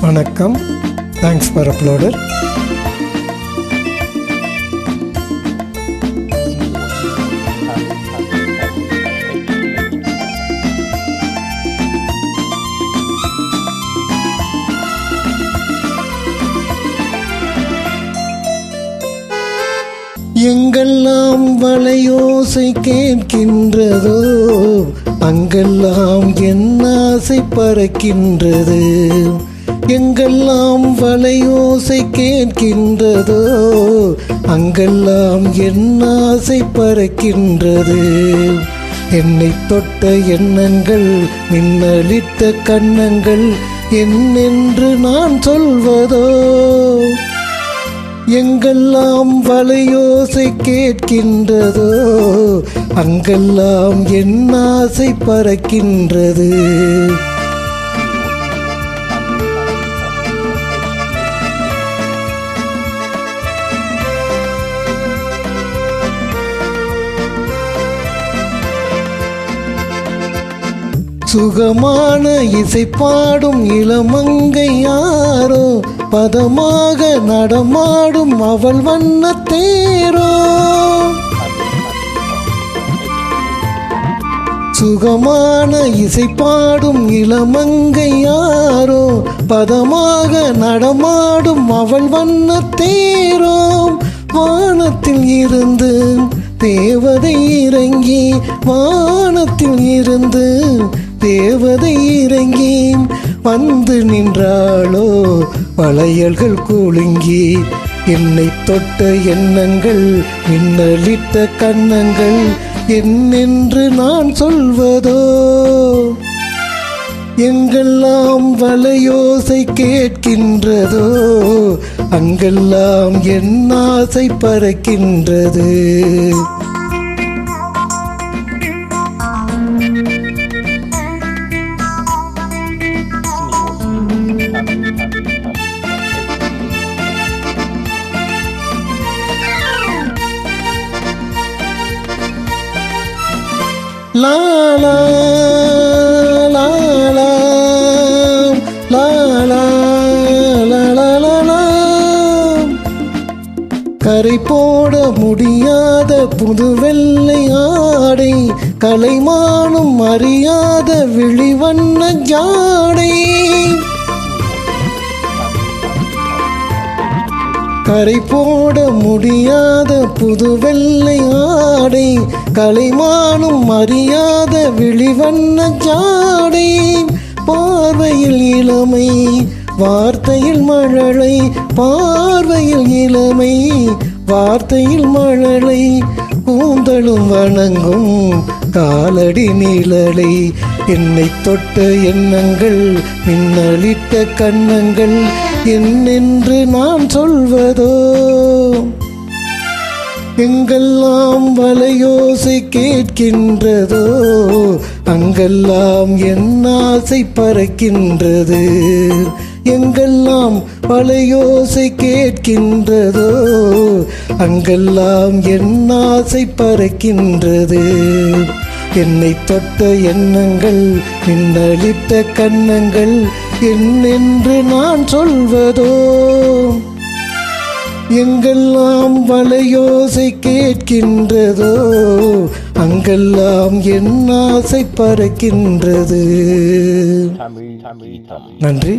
வணக்கம். Thanks for uploader எங்கெல்லாம் வலையோசை கேட்கின்றதோ அங்கெல்லாம் என் ஆசை பறக்கின்றது. எங்கெல்லாம் வலையோசை கேட்கின்றதோ அங்கெல்லாம் என் ஆசை பறக்கின்றது. என்னை தொட்ட எண்ணங்கள் மின்னலிட்ட கண்ணங்கள் என்னென்று நான் சொல்வதோ? எங்கெல்லாம் வலையோசை கேட்கின்றதோ அங்கெல்லாம் என் ஆசை பறக்கின்றது. சுகமான இசை பாடும் இளமங்கை யாரோ? பதமாக நடமாடும் அவள் வண்ண தேரோ? சுகமான இசை பாடும் இளமங்கை யாரோ? பதமாக நடமாடும் அவள் வண்ண தேரோம் வானத்தில் இருந்து தேவதை இறங்கி வானத்தில் இருந்து தேவதை இறங்கி வந்து நின்றாளோ வளையல்கள் குலுங்கி. என்னை தொட்ட எண்ணங்கள் மின்னலிட்ட கண்ணங்கள் என்னென்று நான் சொல்வதோ? எங்கெல்லாம் வலையோசை கேட்கின்றதோ அங்கெல்லாம் என் ஆசை பறக்கின்றது. கரை போட முடியாத புது வெள்ளை ஆடை கலைமானும் அறியாத விழிவண்ண ஜாடை. கரை போட முடியாத புது வெள்ளை ஆடை கலைமானும் அறியாத விழிவண்ண ஜாடை பார்வையில் இளமை வார்த்தையில் மழலை பார்வையில் இளமை வார்த்தையில் மழலை கூந்தலும் வணங்கும் காலடி நீழலை என்னை தொட்ட எண்ணங்கள் மின்னலிட்ட கண்ணங்கள் என்னென்று நான் சொல்வதோ? எங்கெல்லாம் வலையோசை கேட்கின்றதோ அங்கெல்லாம் என் ஆசை பறக்கின்றது. எங்கெல்லாம் வலையோசை கேட்கின்றதோ அங்கெல்லாம் என் ஆசை பறக்கின்றது. என்னை தொட்ட எண்ணங்கள் மின்னலிட்ட கண்ணங்கள் என்னென்று நான் சொல்வதோ? எங்கெல்லாம் வலையோசை கேட்கின்றதோ அங்கெல்லாம் என் ஆசை பறக்கின்றது நன்றி